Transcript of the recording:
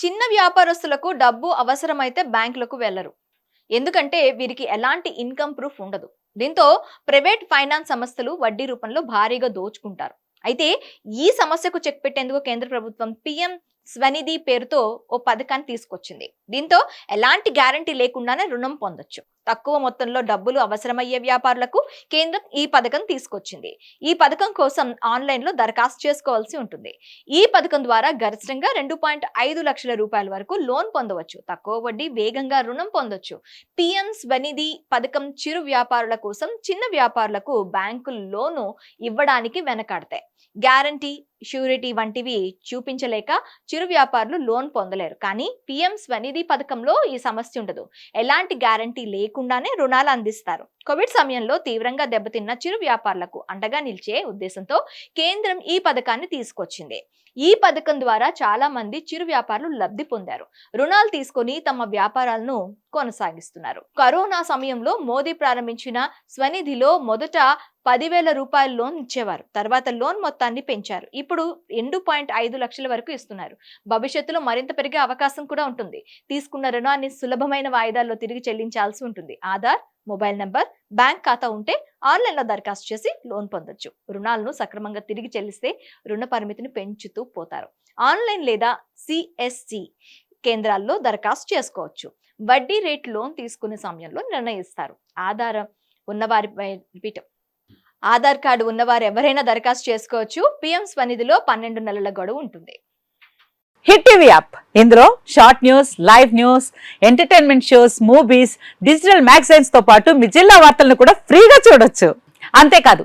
చిన్న వ్యాపారస్తులకు డబ్బు అవసరమైతే బ్యాంకులకు వెళ్ళరు ఎందుకంటే వీరికి ఎలాంటి ఇన్కమ్ ప్రూఫ్ ఉండదు. దీంతో ప్రైవేట్ ఫైనాన్స్ సంస్థలు వడ్డీ రూపంలో భారీగా దోచుకుంటారు. అయితే ఈ సమస్యకు చెక్ పెట్టేందుకు కేంద్ర ప్రభుత్వం పిఎం స్వనిధి పేరుతో ఓ పథకాన్ని తీసుకొచ్చింది. దీంతో ఎలాంటి గ్యారంటీ లేకుండానే రుణం పొందొచ్చు. తక్కువ మొత్తంలో డబ్బులు అవసరమయ్యే వ్యాపారులకు కేంద్రం ఈ పథకం తీసుకొచ్చింది. ఈ పథకం కోసం ఆన్లైన్లో దరఖాస్తు చేసుకోవాల్సి ఉంటుంది. ఈ పథకం ద్వారా గరిష్టంగా రెండు పాయింట్ ఐదు లక్షల రూపాయల వరకు లోన్ పొందవచ్చు. తక్కువ వడ్డీ వేగంగా రుణం పొందొచ్చు. పిఎం స్వనిధి పథకం చిరు వ్యాపారుల కోసం చిన్న వ్యాపారులకు బ్యాంకులు లోను ఇవ్వడానికి వెనకాడతాయి గ్యారంటీ షూరిటీ వంటివి చూపించలేక చిరు వ్యాపారులు లోన్ పొందలేరు. కానీ పిఎం స్వనిధి పథకంలో ఈ సమస్య ఉండదు. ఎలాంటి గ్యారంటీ లేకుండానే రుణాలు అందిస్తారు. కోవిడ్ సమయంలో తీవ్రంగా దెబ్బతిన్న చిరు వ్యాపారులకు అండగా నిలిచే ఉద్దేశంతో కేంద్రం ఈ పథకాన్ని తీసుకొచ్చింది. ఈ పథకం ద్వారా చాలా మంది చిరు వ్యాపారులు లబ్ధి పొందారు. రుణాలు తీసుకొని తమ వ్యాపారాలను కొనసాగిస్తున్నారు. కరోనా సమయంలో మోదీ ప్రారంభించిన స్వనిధిలో మొదట పదివేల రూపాయల లోన్ ఇచ్చేవారు. తర్వాత లోన్ మొత్తాన్ని పెంచారు. ఇప్పుడు రెండు పాయింట్ ఐదు లక్షల వరకు ఇస్తున్నారు. భవిష్యత్తులో మరింత పెరిగే అవకాశం కూడా ఉంటుంది. తీసుకున్న రుణాన్ని సులభమైన వాయిదాల్లో తిరిగి చెల్లించాల్సి ఉంటుంది. ఆధార్ మొబైల్ నంబర్ బ్యాంక్ ఖాతా ఉంటే ఆన్లైన్లో దరఖాస్తు చేసి లోన్ పొందొచ్చు. రుణాలను సక్రమంగా తిరిగి చెల్లిస్తే రుణ పరిమితిని పెంచుతూ పోతారు. ఆన్లైన్ లేదా సిఎస్సి కేంద్రాల్లో దరఖాస్తు చేసుకోవచ్చు. వడ్డీ రేట్ లోన్ తీసుకునే సమయంలో నిర్ణయిస్తారు. ఆధారం ఉన్నవారి రిపీట్ ఆధార్ కార్డు ఉన్నవారు ఎవరైనా దరఖాస్తు చేసుకోవచ్చు. పిఎం స్వనిధిలో పన్నెండు నెలల గడువు ఉంటుంది. Hit TV app. ఇందులో short news live news entertainment shows movies digital మ్యాగజైన్స్తో పాటు మీ జిల్లా వార్తలను కూడా ఫ్రీగా చూడొచ్చు. అంతేకాదు